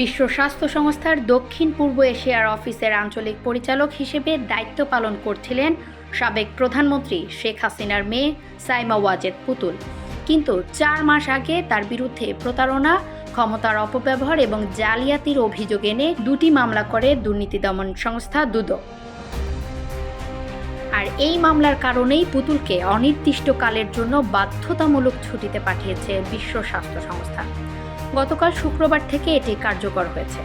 বিশ্ব স্বাস্থ্য সংস্থার দক্ষিণ পূর্ব এশিয়ার অফিসের আঞ্চলিক পরিচালক হিসেবে দায়িত্ব পালন করছিলেন সাবেক প্রধানমন্ত্রী শেখ হাসিনার মেয়ে সাইমা ওয়াজেদ পুতুল। কিন্তু চার মাস আগে তার বিরুদ্ধে প্রতারণা, ক্ষমতার অপব্যবহার এবং জালিয়াতির অভিযোগ এনে দুটি মামলা করে দুর্নীতি দমন সংস্থা দুদক। আর এই মামলার কারণেই পুতুলকে অনির্দিষ্টকালের জন্য বাধ্যতামূলক ছুটিতে পাঠিয়েছে বিশ্ব স্বাস্থ্য সংস্থা। গতকাল শুক্রবার থেকে এটি কার্যকর হয়েছে।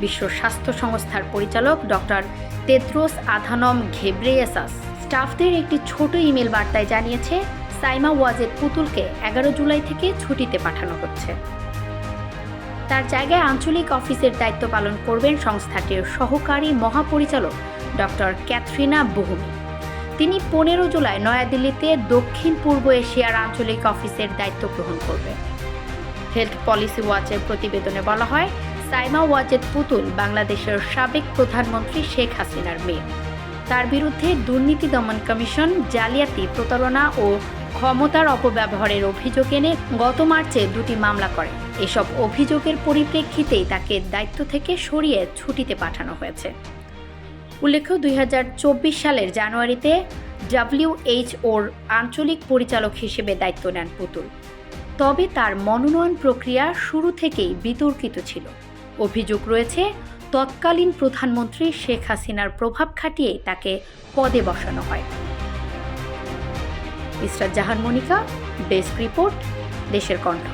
বিশ্ব স্বাস্থ্য সংস্থার পরিচালক ডক্টর তেদ্রোস আধানম ঘেব্রেয়েসাস স্টাফদের একটি ছোট ইমেল বার্তায় জানিয়েছে, সাইমা ওয়াজের পুতুলকে এগারো জুলাই থেকে ছুটিতে পাঠানো হচ্ছে। তার জায়গায় আঞ্চলিক অফিসের দায়িত্ব পালন করবেন সংস্থাটির সহকারী মহাপরিচালক ডক্টর ক্যাথরিনা বহুমি। তিনি পনেরো জুলাই নয়াদিল্লিতে দক্ষিণ পূর্ব এশিয়ার আঞ্চলিক অফিসের দায়িত্ব গ্রহণ করবে। হেলথ পলিসি ওয়াচের প্রতিবেদনে বলা হয়, সাইমা ওয়াজেদ পুতুল বাংলাদেশের সাবেক প্রধানমন্ত্রী শেখ হাসিনার মেয়ে। তার বিরুদ্ধে দুর্নীতি দমন কমিশন, জালিয়াতি প্রতারণা ও ক্ষমতার অপব্যবহারের অভিযোগ এনে গত মার্চে দুটি মামলা করে। এসব অভিযোগের পরিপ্রেক্ষিতেই তাকে দায়িত্ব থেকে সরিয়ে ছুটিতে পাঠানো হয়েছে। উল্লেখ্য দুই হাজার চব্বিশ সালের জানুয়ারিতে ডাব্লিউএইচওর আঞ্চলিক পরিচালক হিসেবে দায়িত্ব নেন পুতুল। তবে তার মনোনয়ন প্রক্রিয়া শুরু থেকেই বিতর্কিত ছিল। অভিযোগ রয়েছে, তৎকালীন প্রধানমন্ত্রী শেখ হাসিনার প্রভাব খাটিয়ে তাকে পদে বসানো হয়। ইসরাত জাহান মনিকা, ডেস্ক রিপোর্ট, দেশের কণ্ঠ।